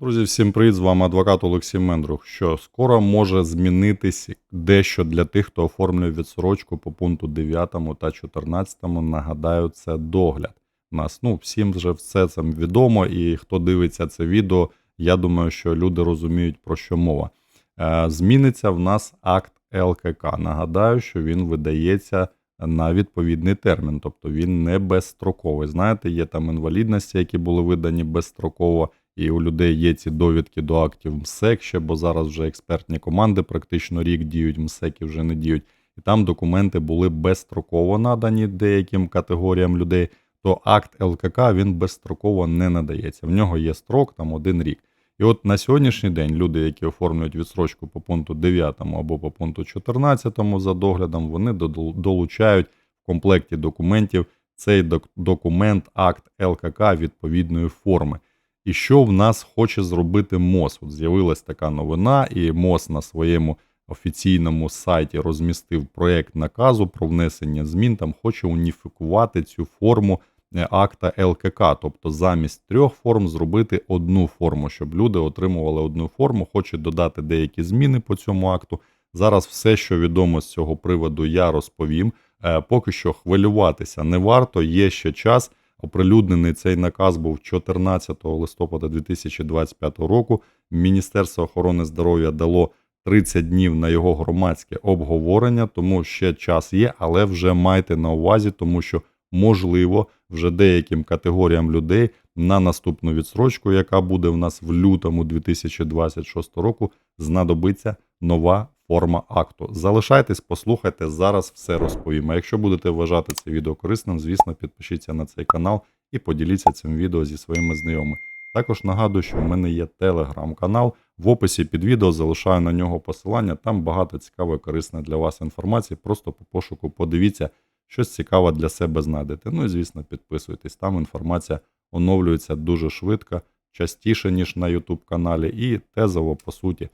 Друзі, всім привіт! З вами адвокат Олексій Мендрух. Що скоро може змінитись дещо для тих, хто оформлює відсрочку по пункту 9 та 14. Нагадаю, це догляд. Нас ну всім вже все це відомо, і хто дивиться це відео, я думаю, що люди розуміють про що мова. Е, зміниться в нас акт ЛКК. Нагадаю, що він видається на відповідний термін, тобто він не безстроковий. Знаєте, є там інвалідності, які були видані безстроково, і у людей є ці довідки до актів МСЕК ще, бо зараз вже експертні команди практично рік діють, МСЕКи вже не діють. І там документи були безстроково надані деяким категоріям людей, то акт ЛКК він безстроково не надається. В нього є строк там один рік. І от на сьогоднішній день люди, які оформлюють відсрочку по пункту 9 або по пункту 14 за доглядом, вони долучають в комплекті документів цей док- документ, акт ЛКК відповідної форми. І що в нас хоче зробити МОЗ? От з'явилась така новина, і МОЗ на своєму офіційному сайті розмістив проект наказу про внесення змін. Там хоче уніфікувати цю форму е, акта ЛКК, тобто замість трьох форм зробити одну форму, щоб люди отримували одну форму. Хоче додати деякі зміни по цьому акту. Зараз все, що відомо з цього приводу, я розповім. Е, Поки що хвилюватися не варто, є ще час. Оприлюднений цей наказ був 14 листопада 2025 року. Міністерство охорони здоров'я дало 30 днів на його громадське обговорення, тому ще час є, але вже майте на увазі, тому що можливо вже деяким категоріям людей на наступну відсрочку, яка буде в нас в лютому 2026 року, знадобиться нова форма акту. Залишайтесь, послухайте, зараз все розповім. А якщо будете вважати це відео корисним, звісно, підпишіться на цей канал і поділіться цим відео зі своїми знайомими. Також нагадую, що в мене є телеграм-канал. В описі під відео залишаю на нього посилання. Там багато цікавої корисної для вас інформації. Просто по пошуку подивіться, щось цікаве для себе знайдете. Ну і звісно, підписуйтесь. Там інформація оновлюється дуже швидко, частіше, ніж на YouTube каналі, і тезово, по суті,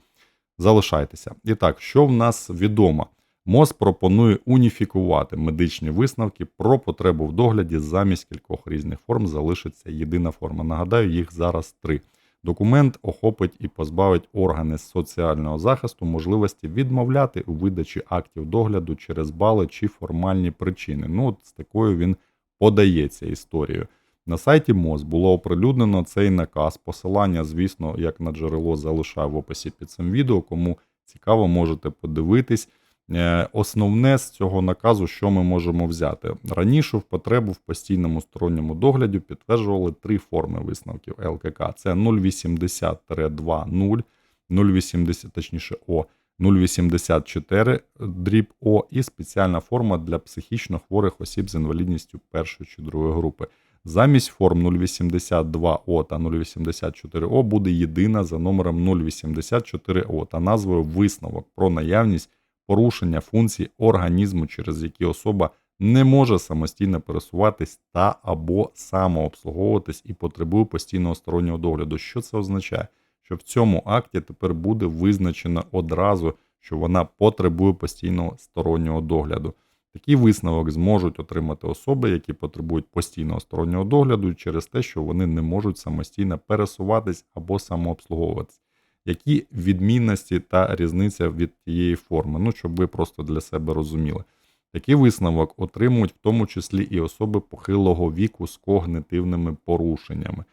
залишайтеся. І так, що в нас відомо? МОЗ пропонує уніфікувати медичні висновки про потребу в догляді замість кількох різних форм залишиться єдина форма. Нагадаю, їх зараз три. Документ охопить і позбавить органи соціального захисту можливості відмовляти у видачі актів догляду через бали чи формальні причини. Ну, от з такою він подається історією. На сайті МОЗ було оприлюднено цей наказ. Посилання, звісно, як на джерело залишаю в описі під цим відео. Кому цікаво, можете подивитись. Е, Основне з цього наказу, що ми можемо взяти раніше в потребу в постійному сторонньому догляді підтверджували три форми висновків ЛКК: це 080-2.0, 080, точніше О, 084 дріб О і спеціальна форма для психічно хворих осіб з інвалідністю першої чи другої групи. Замість форм 082О та 084О буде єдина за номером 084О та назвою висновок про наявність порушення функцій організму, через які особа не може самостійно пересуватись та або самообслуговуватись і потребує постійного стороннього догляду. Що це означає? Що в цьому акті тепер буде визначено одразу, що вона потребує постійного стороннього догляду. Такий висновок зможуть отримати особи, які потребують постійного стороннього догляду через те, що вони не можуть самостійно пересуватись або самообслуговуватись. Які відмінності та різниця від тієї форми? Ну, щоб ви просто для себе розуміли. Такий висновок отримують в тому числі і особи похилого віку з когнитивними порушеннями.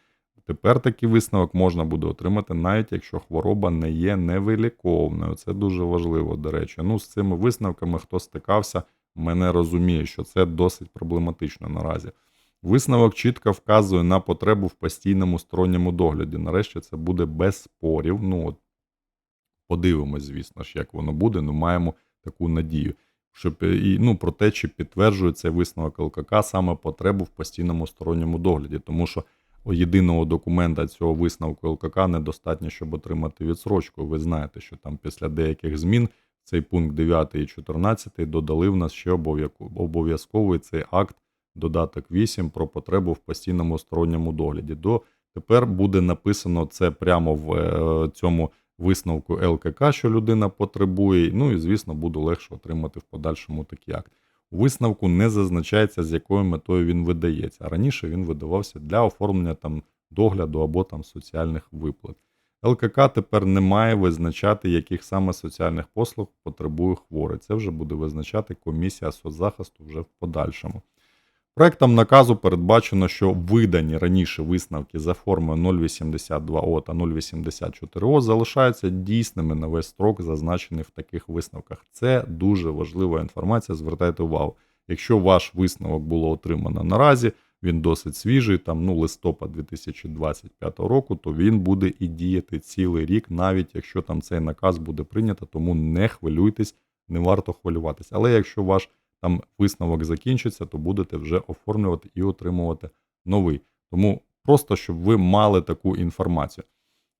Тепер такий висновок можна буде отримати, навіть якщо хвороба не є невиліковною. Це дуже важливо, до речі. Ну, з цими висновками, хто стикався, мене розуміє, що це досить проблематично наразі. Висновок чітко вказує на потребу в постійному сторонньому догляді. Нарешті це буде без спорів. Ну, от подивимось, звісно ж, як воно буде. Ну, маємо таку надію. Щоб і ну про те, чи підтверджує цей висновок ЛКК саме потребу в постійному сторонньому догляді, тому що єдиного документа цього висновку ЛКК недостатньо, щоб отримати відсрочку. Ви знаєте, що там після деяких змін цей пункт 9 і 14 додали в нас ще обов'язковий цей акт, додаток 8 про потребу в постійному сторонньому догляді. До тепер буде написано це прямо в е, цьому висновку ЛКК, що людина потребує. Ну і звісно, буде легше отримати в подальшому такий акт. У висновку не зазначається, з якою метою він видається. Раніше він видавався для оформлення там догляду або там соціальних виплат. ЛКК тепер не має визначати, яких саме соціальних послуг потребує хворий. Це вже буде визначати комісія соцзахисту вже в подальшому. Проектом наказу передбачено, що видані раніше висновки за формою 082О та 084О залишаються дійсними на весь строк, зазначений в таких висновках. Це дуже важлива інформація. Звертайте увагу. Якщо ваш висновок було отримано наразі, він досить свіжий, там ну листопад 2025 року, то він буде і діяти цілий рік, навіть якщо там цей наказ буде прийнято, тому не хвилюйтесь, не варто хвилюватися. Але якщо ваш там висновок закінчиться, то будете вже оформлювати і отримувати новий. Тому просто щоб ви мали таку інформацію.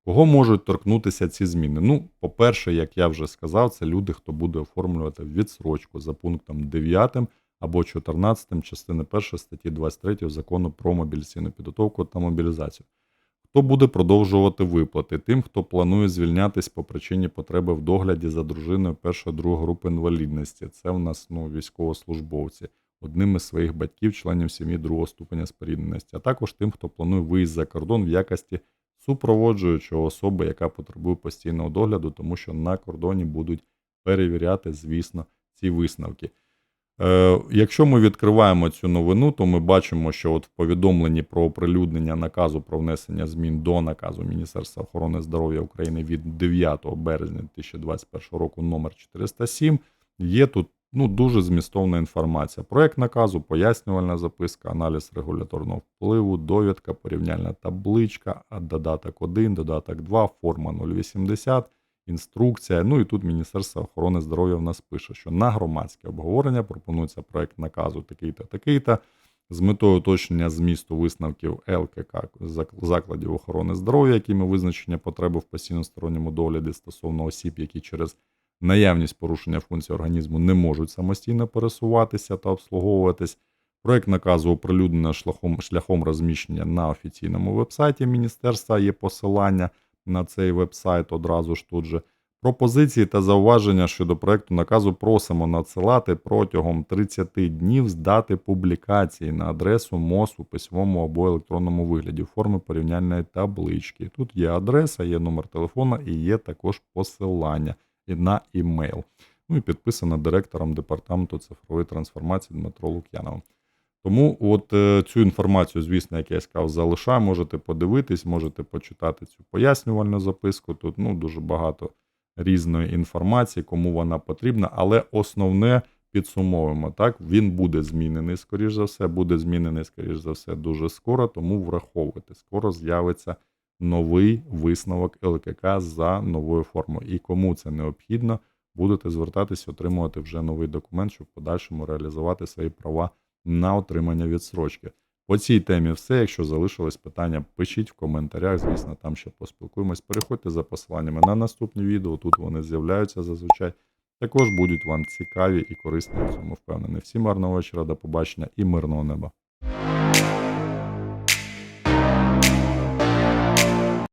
Кого можуть торкнутися ці зміни? Ну, по-перше, як я вже сказав, це люди, хто буде оформлювати відсрочку за пунктом 9 або 14 частини 1 статті 23 закону про мобілізаційну підготовку та мобілізацію. Хто буде продовжувати виплати? Тим, хто планує звільнятись по причині потреби в догляді за дружиною першої другої групи інвалідності. Це в нас ну, військовослужбовці, одним із своїх батьків, членів сім'ї другого ступеня спорідненості, а також тим, хто планує виїзд за кордон в якості супроводжуючого особи, яка потребує постійного догляду, тому що на кордоні будуть перевіряти, звісно, ці висновки. Е, Якщо ми відкриваємо цю новину, то ми бачимо, що от в повідомленні про оприлюднення наказу про внесення змін до наказу Міністерства охорони здоров'я України від 9 березня 2021 року номер 407 є тут ну, дуже змістовна інформація. Проект наказу, пояснювальна записка, аналіз регуляторного впливу, довідка, порівняльна табличка, додаток 1, додаток 2, форма 080, інструкція. Ну і тут Міністерство охорони здоров'я в нас пише, що на громадське обговорення пропонується проект наказу такий-то. З метою уточнення змісту висновків ЛКК закладів охорони здоров'я, якими визначення потреби в постійно-сторонньому догляді стосовно осіб, які через наявність порушення функцій організму не можуть самостійно пересуватися та обслуговуватись. Проект наказу оприлюднено шляхом, шляхом розміщення на офіційному вебсайті міністерства. Є посилання на цей вебсайт одразу ж тут же. Пропозиції та зауваження щодо проекту наказу просимо надсилати протягом 30 днів з дати публікації на адресу МОЗ у письмовому або електронному вигляді в формі порівняльної таблички. Тут є адреса, є номер телефона і є також посилання на імейл. Ну і підписано директором департаменту цифрової трансформації Дмитро Лук'яновим. Тому от е, цю інформацію, звісно, як я сказав, залишаю. Можете подивитись, можете почитати цю пояснювальну записку. Тут ну, дуже багато різної інформації, кому вона потрібна, але основне підсумовуємо. Так, він буде змінений, скоріш за все, буде змінений, скоріш за все, дуже скоро, тому враховуйте. Скоро з'явиться новий висновок ЛКК за новою формою. І кому це необхідно, будете звертатись, отримувати вже новий документ, щоб в подальшому реалізувати свої права на отримання відсрочки. По цій темі все. Якщо залишились питання, пишіть в коментарях. Звісно, там ще поспілкуємось. Переходьте за посиланнями на наступні відео. Тут вони з'являються зазвичай. Також будуть вам цікаві і корисні в цьому впевнений. Всім гарного вечора, до побачення і мирного неба.